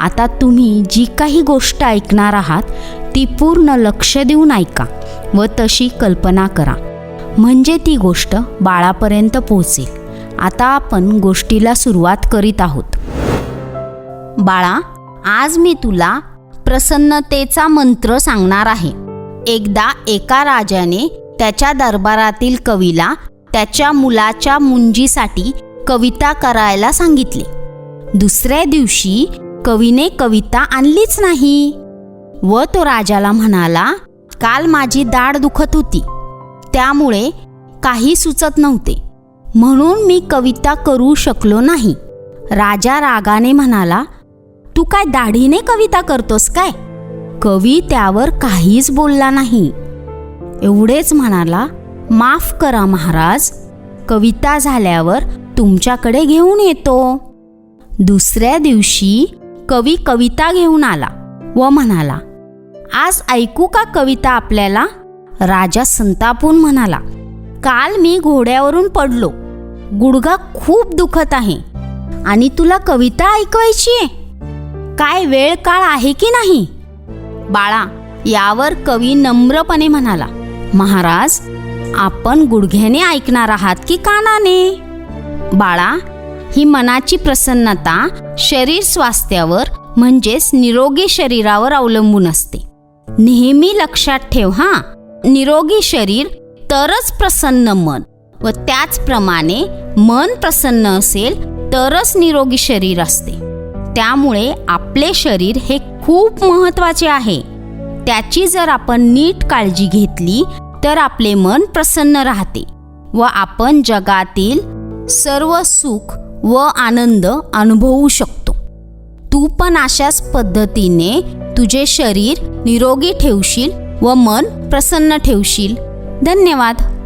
आता तुम्ही जी काही गोष्ट ऐकणार आहात ती पूर्ण लक्ष देऊन ऐका व तशी कल्पना करा. म्हणजे ती गोष्ट बाळापर्यंत पोहोचेल. आता आपण गोष्टीला सुरुवात करीत आहोत. बाळा आज मी तुला प्रसन्नतेचा मंत्र सांगणार आहे. एकदा एका राजाने त्याच्या दरबारातील कवीला त्याच्या मुलाच्या मुंजीसाठी कविता करायला सांगितले. दुसऱ्या दिवशी कवीने कविता आणलीच नाही. व तो राजाला म्हणाला काल माझी दाढ दुखत होती. त्यामुळे काही सुचत नव्हते. म्हणून मी कविता करू शकलो नाही. राजा रागाने म्हणाला तू काय दाढीने कविता करतोस काय? कवी त्यावर काहीच बोलला नाही. एवढेच म्हणाला माफ करा महाराज कविता झाल्यावर तुमच्याकडे घेऊन येतो. दुसऱ्या दिवशी कवी कविता घेऊन आला व म्हणाला आज ऐकू का कविता आपल्याला? राजा संतापून म्हणाला काल मी घोड्यावरून पडलो. गुडघा खूप दुखत आहे. आणि तुला कविता ऐकवायची आहे? काय वेळ काळ आहे की नाही? बाळा यावर कवी नम्रपणे म्हणाला महाराज आपण गुडघ्याने ऐकणार आहात की कानाने? बाळा ही मनाची प्रसन्नता शरीर स्वास्थ्यावर म्हणजेच निरोगी शरीरावर अवलंबून असते. नेहमी लक्षात ठेव हा निरोगी शरीर तरच प्रसन्न मन व त्याचप्रमाणे मन प्रसन्न असेल तरच निरोगी शरीर असते. त्यामुळे आपले शरीर हे खूप महत्त्वाचे आहे. त्याची जर आपण नीट काळजी घेतली तर आपले मन प्रसन्न राहते व आपण जगातील सर्व सुख व आनंद अनुभवू शकतो. तू पण अशाच पद्धतीने तुझे शरीर निरोगी ठेवशील व मन प्रसन्न ठेवशील. धन्यवाद.